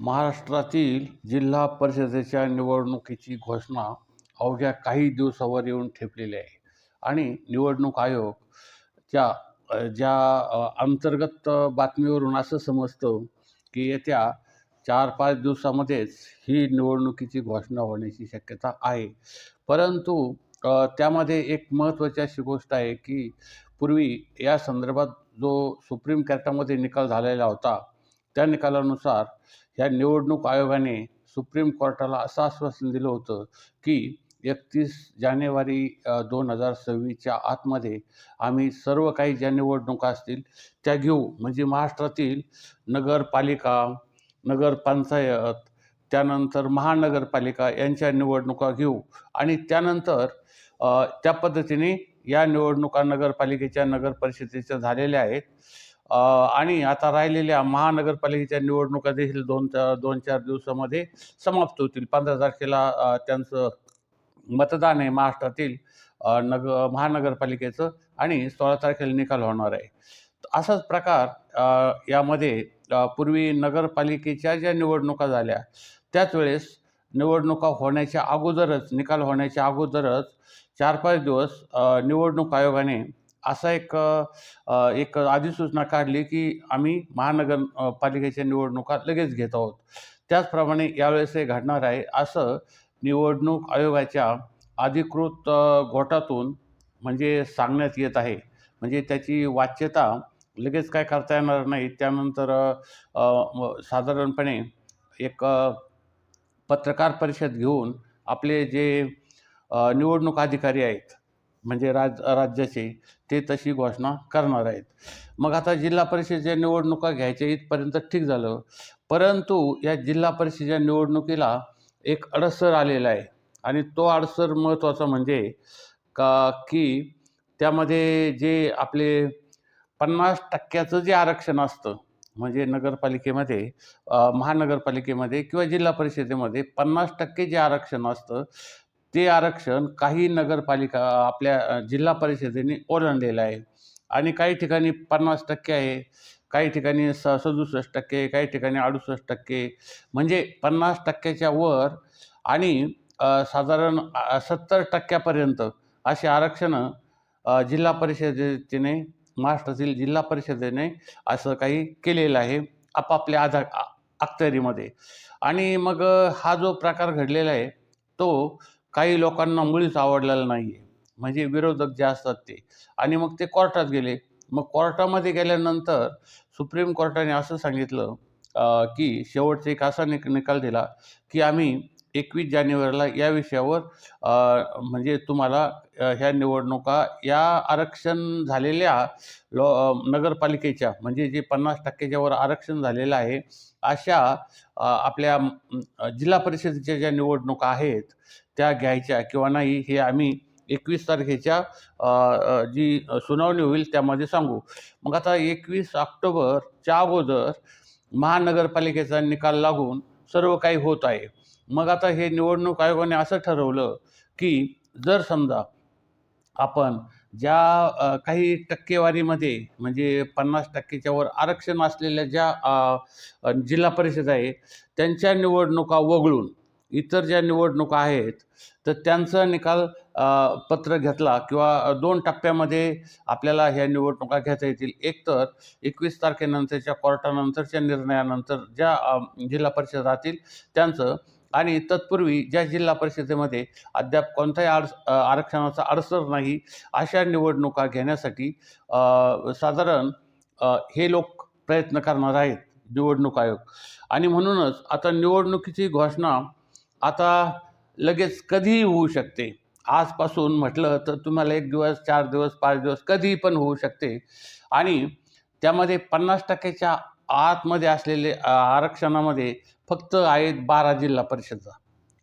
महाराष्ट्रातील जिल्हा परिषदेच्या निवडणुकीची घोषणा अवघ्या काही दिवसावर येऊन ठेपलेली आहे. आणि निवडणूक आयोग च्या ज्या अंतर्गत बातमीवरून असं समजतं की येत्या चार पाच दिवसामध्येच ही निवडणुकीची घोषणा होण्याची शक्यता आहे. परंतु त्यामध्ये एक महत्त्वाची अशी गोष्ट आहे की पूर्वी या संदर्भात जो सुप्रीम कोर्टामध्ये निकाल झालेला होता त्या निकालानुसार ह्या निवडणूक आयोगाने सुप्रीम कोर्टाला असं आश्वासन दिलं होतं की एकतीस जानेवारी दोन हजार सव्वीसच्या आतमध्ये आम्ही सर्व काही ज्या निवडणुका असतील त्या घेऊ. म्हणजे महाराष्ट्रातील नगरपालिका नगरपंचायत त्यानंतर महानगरपालिका यांच्या निवडणुका घेऊ. आणि त्यानंतर त्या पद्धतीने या निवडणुका नगरपालिकेच्या नगरपरिषदेच्या झालेल्या आहेत. आणि आता राहिलेल्या महानगरपालिकेच्या निवडणुका देखील दोन चार दोन चार दिवसामध्ये समाप्त होतील. पंधरा तारखेला त्यांचं मतदान आहे महाराष्ट्रातील नग महानगरपालिकेचं आणि सोळा तारखेला निकाल होणार आहे. असाच प्रकार यामध्ये पूर्वी नगरपालिकेच्या ज्या निवडणुका झाल्या त्याच वेळेस निवडणुका होण्याच्या अगोदरच निकाल होण्याच्या अगोदरच चार पाच दिवस निवडणूक आयोगाने असा एक एक अधिसूचना काढली की आम्ही महानगर पालिकेच्या निवडणुका लगेच घेत आहोत. त्याचप्रमाणे यावेळेस हे घडणार आहे असं निवडणूक आयोगाच्या अधिकृत गोटातून म्हणजे सांगण्यात येत आहे. म्हणजे त्याची वाच्यता लगेच काय करता येणार नाही. त्यानंतर साधारणपणे एक पत्रकार परिषद घेऊन आपले जे निवडणूक अधिकारी आहेत म्हणजे राज राज्याचे ते तशी घोषणा करणार आहेत. मग आता जिल्हा परिषदेच्या निवडणुका घ्यायच्या इथपर्यंत ठीक झालं. परंतु या जिल्हा परिषदेच्या निवडणुकीला एक अडसर आलेला आहे. आणि तो अडसर महत्त्वाचा म्हणजे का की त्यामध्ये जे आपले पन्नास टक्क्याचं जे आरक्षण असतं म्हणजे नगरपालिकेमध्ये महानगरपालिकेमध्ये किंवा जिल्हा परिषदेमध्ये पन्नास टक्के जे आरक्षण असतं ते आरक्षण काही नगरपालिका आपल्या जिल्हा परिषदेने ओलांडलेलं आहे. आणि काही ठिकाणी पन्नास टक्के आहे काही ठिकाणी स सदुसष्ट टक्के काही ठिकाणी अडुसष्ट टक्के. म्हणजे पन्नास टक्क्याच्या वर आणि साधारण सत्तर टक्क्यापर्यंत अशी आरक्षणं जिल्हा परिषदेने महाराष्ट्रातील जिल्हा परिषदेने असं काही केलेलं आहे आपापल्या आधार अखत्यारीमध्ये. आणि मग हा जो प्रकार घडलेला आहे तो काही लोकांना मुळीच आवडलेलं नाही आहे म्हणजे विरोधक जे असतात ते. आणि मग ते कोर्टात गेले. मग कोर्टामध्ये गेल्यानंतर सुप्रीम कोर्टाने असं सांगितलं की शेवटचा एक असा निक निकाल दिला की आम्ही एकवीस जानेवारीला या विषयावर म्हणजे तुम्हाला ह्या निवडणुका या आरक्षण झालेल्या लो नगरपालिकेच्या म्हणजे जे पन्नास टक्क्याच्या वर आरक्षण झालेलं आहे अशा आपल्या जिल्हा परिषदेच्या ज्या निवडणुका आहेत त्या घ्यायच्या किंवा नाही हे आम्ही एकवीस तारखेच्या जी सुनावणी होईल त्यामध्ये सांगू. मग आता एकवीस ऑक्टोबरच्या अगोदर महानगरपालिकेचा निकाल लागून सर्व काही होत आहे. मग आता हे निवडणूक आयोगाने असं ठरवलं की जर समजा आपण ज्या काही टक्केवारीमध्ये म्हणजे पन्नास टक्केच्या वर आरक्षण असलेल्या ज्या जिल्हा परिषद आहे त्यांच्या निवडणुका वगळून इतर ज्या निवडणुका आहेत तर त्यांचा निकाल पत्र घेतला किंवा दोन टप्प्यामध्ये आपल्याला ह्या निवडणुका घेता येतील. एक तर एकवीस तारखेनंतरच्या कोर्टानंतरच्या निर्णयानंतर ज्या जिल्हा परिषद राहतील त्यांचं आणि तत्पूर्वी ज्या जिल्हा परिषदेमध्ये अद्याप कोणत्याही आर आरक्षणाचा अडसर नाही अशा निवडणुका घेण्यासाठी साधारण हे लोक प्रयत्न करणार आहेत निवडणूक आयोग. आणि म्हणूनच आता निवडणुकीची घोषणा आता लगेच कधीही होऊ शकते. आजपासून म्हटलं तर तुम्हाला एक दिवस चार दिवस पाच दिवस कधीही पण होऊ शकते. आणि त्यामध्ये पन्नास टक्क्याच्या आतमध्ये असलेले आरक्षणामध्ये फक्त आहेत बारा जिल्हा परिषदा.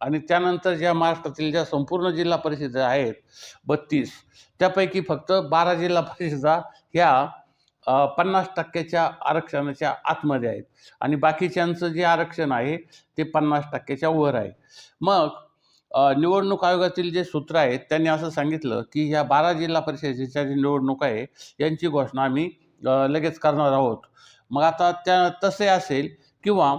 आणि त्यानंतर ज्या महाराष्ट्रातील ज्या संपूर्ण जिल्हा परिषदा आहेत बत्तीस त्यापैकी फक्त बारा जिल्हा परिषदा ह्या पन्नास टक्क्याच्या आरक्षणाच्या आतमध्ये आहेत. आणि बाकीच्यांचं जे आरक्षण आहे ते पन्नास टक्क्याच्या वर आहे. मग निवडणूक आयोगातील जे सूत्र आहेत त्यांनी असं सांगितलं की ह्या बारा जिल्हा परिषदेच्या जी निवडणूक आहे यांची घोषणा आम्ही लगेच करणार आहोत. मग आता त्या तसे असेल किंवा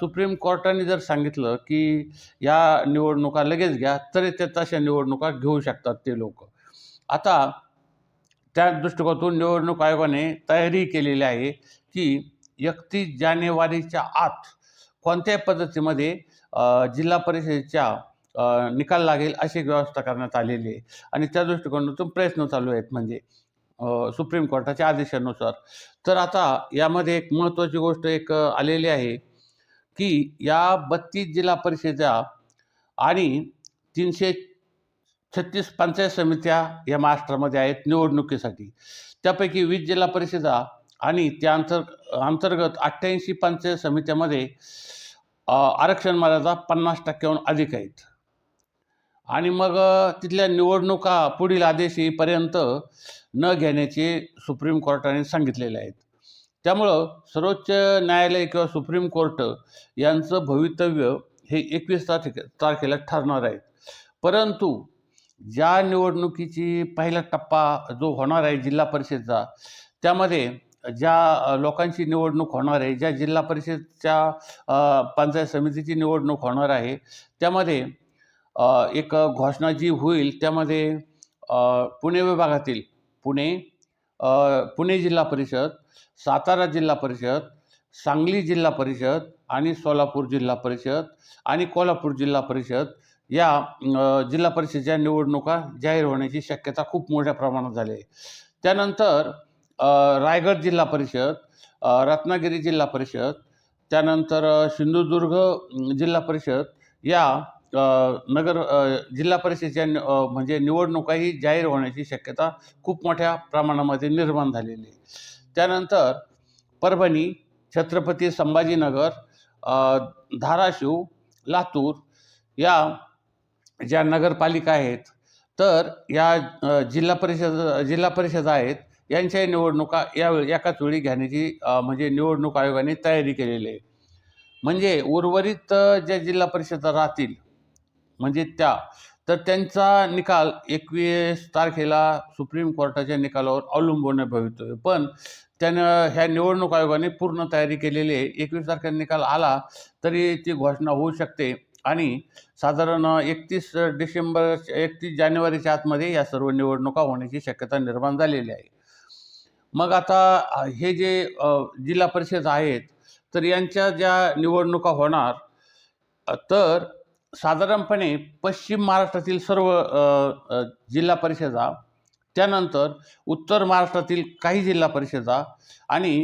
सुप्रीम कोर्टाने जर सांगितलं की या निवडणुका लगेच घ्या तरी ते तशा निवडणुका घेऊ शकतात ते लोक. आता त्या दृष्टिकोनातून निवडणूक आयोगाने तयारी केलेली आहे की एकतीस जानेवारीच्या आत कोणत्याही पद्धतीमध्ये जिल्हा परिषदेच्या निकाल लागेल अशी व्यवस्था करण्यात आलेली आहे. आणि त्या दृष्टिकोनातून प्रयत्न चालू आहेत. म्हणजे सुप्रीम कोर्टाच्या आदेशानुसार. तर आता यामध्ये एक महत्त्वाची गोष्ट एक आलेली आहे की या बत्तीस जिल्हा परिषदा आणि तीनशे छत्तीस पंचायत समित्या या महाराष्ट्रामध्ये आहेत निवडणुकीसाठी. त्यापैकी वीस जिल्हा परिषदा आणि त्या अंतर अंतर्गत अठ्ठ्याऐंशी पंचायत समित्यामध्ये आरक्षण मर्यादा पन्नास टक्क्याहून अधिक आहेत. आणि मग तिथल्या निवडणुका पुढील आदेश येईपर्यंत न घेण्याचे सुप्रीम कोर्टाने सांगितलेले आहेत. त्यामुळं सर्वोच्च न्यायालय किंवा सुप्रीम कोर्ट यांचं भवितव्य हे एकवीस तारखे तारखेला ठरणार आहे. परंतु ज्या निवडणुकीची पहिला टप्पा जो होणार आहे जिल्हा परिषदचा त्यामध्ये ज्या लोकांची निवडणूक होणार आहे ज्या जिल्हा परिषदच्या पंचायत समितीची निवडणूक होणार आहे त्यामध्ये एक घोषणा जी होईल त्यामध्ये पुणे विभागातील पुणे पुणे जिल्हा परिषद सातारा जिल्हा परिषद सांगली जिल्हा परिषद आणि सोलापूर जिल्हा परिषद आणि कोल्हापूर जिल्हा परिषद या जिल्हा परिषदेच्या निवडणुका जाहीर होण्याची शक्यता खूप मोठ्या प्रमाणात झाली आहे. त्यानंतर रायगड जिल्हा परिषद रत्नागिरी जिल्हा परिषद त्यानंतर सिंधुदुर्ग जिल्हा परिषद या नगर जिल्हा परिषदेच्या म्हणजे निवडणुकाही जाहीर होण्याची शक्यता खूप मोठ्या प्रमाणामध्ये निर्माण झालेली आहे. त्यानंतर परभणी छत्रपती संभाजीनगर धाराशिव लातूर या ज्या नगरपालिका आहेत तर या जिल्हा परिषद जिल्हा परिषद आहेत यांच्याही निवडणुका यावेळी एकाच वेळी घेण्याची म्हणजे निवडणूक आयोगाने तयारी केलेली आहे. म्हणजे उर्वरित ज्या जिल्हा परिषदा राहतील म्हणजे त्या तर त्यांचा निकाल एकवीस तारखेला सुप्रीम कोर्टाच्या निकालावर अवलंबून भवितव्य पण त्यानं ह्या निवडणूक आयोगाने पूर्ण तयारी केलेली आहे. एकवीस तारखेला निकाल आला तरी ती घोषणा होऊ शकते. आणि साधारण एकतीस डिसेंबर एकतीस जानेवारीच्या आतमध्ये या सर्व निवडणुका होण्याची शक्यता निर्माण झालेली आहे. मग आता हे जे जिल्हा परिषद आहेत तर यांच्या ज्या निवडणुका होणार तर साधारणपणे पश्चिम महाराष्ट्रातील सर्व जिल्हा परिषदा त्यानंतर उत्तर महाराष्ट्रातील काही जिल्हा परिषदा आणि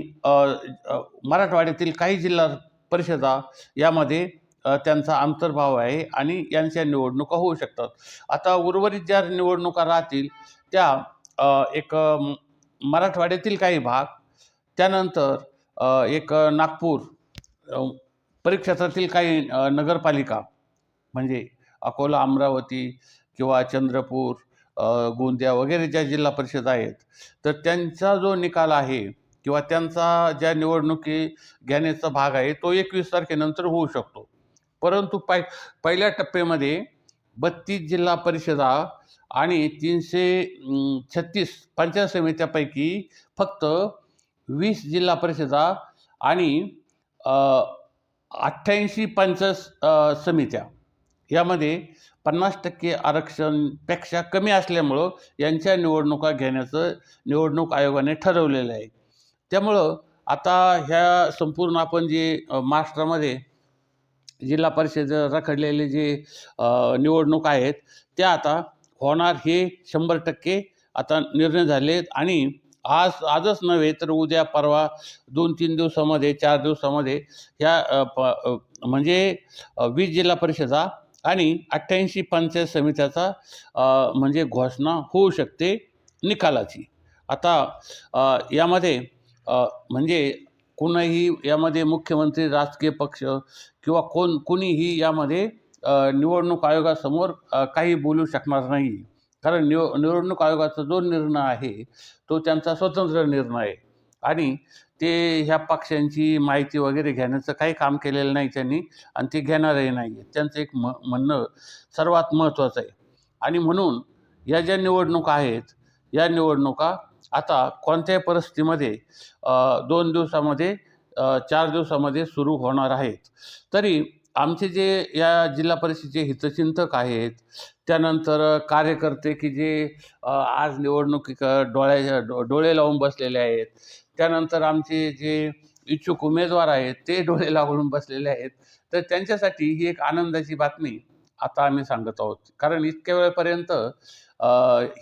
मराठवाड्यातील काही जिल्हा परिषदा यामध्ये त्यांचा अंतर्भाव आहे आणि यांच्या निवडणुका होऊ शकतात. आता उर्वरित ज्या निवडणुका राहतील त्या एक मराठवाड्यातील काही भाग त्यानंतर एक नागपूर परिक्षेत्रातील काही नगरपालिका म्हणजे अकोला अमरावती किंवा चंद्रपूर गोंदिया वगैरे ज्या जिल्हा परिषद आहेत तर त्यांचा जो निकाल आहे किंवा त्यांचा ज्या निवडणुकी घेण्याचा भाग आहे तो एकवीस तारखेनंतर होऊ शकतो. परंतु पाय पहिल्या टप्प्यामध्ये बत्तीस जिल्हा परिषदा आणि तीनशे छत्तीस पंचायत समित्यापैकी फक्त वीस जिल्हा परिषदा आणि अठ्ठ्याऐंशी पंचायत समित्या. यामध्ये पन्नास टक्के आरक्षणपेक्षा कमी असल्यामुळं यांच्या निवडणुका घेण्याचं निवडणूक आयोगाने ठरवलेलं आहे. त्यामुळं आता ह्या संपूर्ण आपण जे महाराष्ट्रामध्ये जिल्हा परिषद रखडलेले जे निवडणूक आहेत त्या आता होणार हे शंभर टक्के आता निर्णय झाले आहेत आणि आज आजच नव्हे तर उद्या परवा दोन तीन दिवसामध्ये चार दिवसामध्ये ह्या प म्हणजे वीस जिल्हा परिषदा आणि अठ्ठ्याऐंशी पंचायत समित्याचा म्हणजे घोषणा होऊ शकते निकालाची. आता यामध्ये म्हणजे कुणाही यामध्ये मुख्यमंत्री राजकीय पक्ष किंवा कोण कुणीही यामध्ये निवडणूक आयोगासमोर काही बोलू शकणार नाही. कारण निव निवडणूक आयोगाचा जो निर्णय आहे तो त्यांचा स्वतंत्र निर्णय आहे. आणि ते ह्या पक्षांची माहिती वगैरे घेण्याचं काही काम केलेलं नाही त्यांनी आणि ते घेणारही नाही आहेत. त्यांचं एक म म्हणणं सर्वात महत्त्वाचं आहे. आणि म्हणून या ज्या निवडणुका आहेत या निवडणुका आता कोणत्याही परिस्थितीमध्ये दोन दिवसामध्ये चार दिवसामध्ये सुरू होणार आहेत. तरी आमचे जे या जिल्हा परिषदेचे हितचिंतक आहेत त्यानंतर कार्यकर्ते की जे आज निवडणुकी डोळ्या डो डोळे लावून बसलेले आहेत त्यानंतर आमचे जे इच्छुक उमेदवार आहेत ते डोळे लावून बसलेले आहेत. तर त्यांच्यासाठी ही एक आनंदाची बातमी आता आम्ही सांगत आहोत. कारण इतक्या वेळेपर्यंत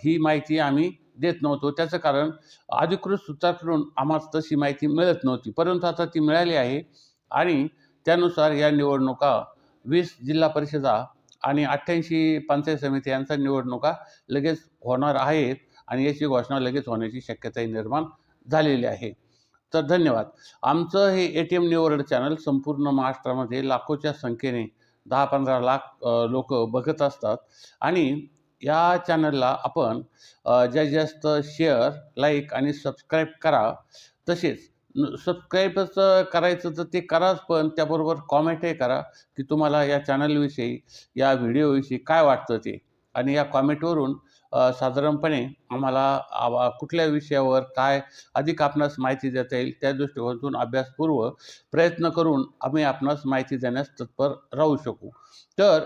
ही माहिती आम्ही देत नव्हतो. त्याचं कारण अधिकृत सूत्राकडून आम्हाला तशी माहिती मिळत नव्हती. परंतु आता ती मिळाली आहे आणि त्यानुसार या निवडणुका वीस जिल्हा परिषदा आणि अठ्ठ्याऐंशी पंचायत समिती यांच्या निवडणुका लगेच होणार आहेत आणि याची घोषणा लगेच होण्याची शक्यताही निर्माण झालेली आहे. तर धन्यवाद. आमचं हे ए टी एम निवड चॅनल संपूर्ण महाराष्ट्रामध्ये लाखोच्या संख्येने दहा पंधरा लाख लोक बघत असतात आणि या चॅनलला आपण अ, जास्तीत जास्त शेअर लाईक आणि सबस्क्राईब करा तसेच सबस्क्राईबच करायचं तर ते कराच पण त्याबरोबर कॉमेंटही करा की तुम्हाला या चॅनलविषयी या व्हिडिओविषयी काय वाटतं ते. आणि या कॉमेंटवरून साधारणपणे आम्हाला आवा कुठल्या विषयावर काय अधिक आपणास माहिती देता येईल त्या दृष्टिकोनातून अभ्यासपूर्व प्रयत्न करून आम्ही आपणास माहिती देण्यास तत्पर राहू शकू. तर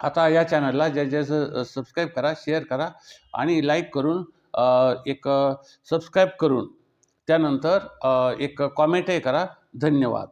आता या चॅनलला ज्या ज्याचं सबस्क्राईब करा शेअर करा आणि लाईक करून एक सबस्क्राईब करून त्यानंतर एक कॉमेंटही करा. धन्यवाद.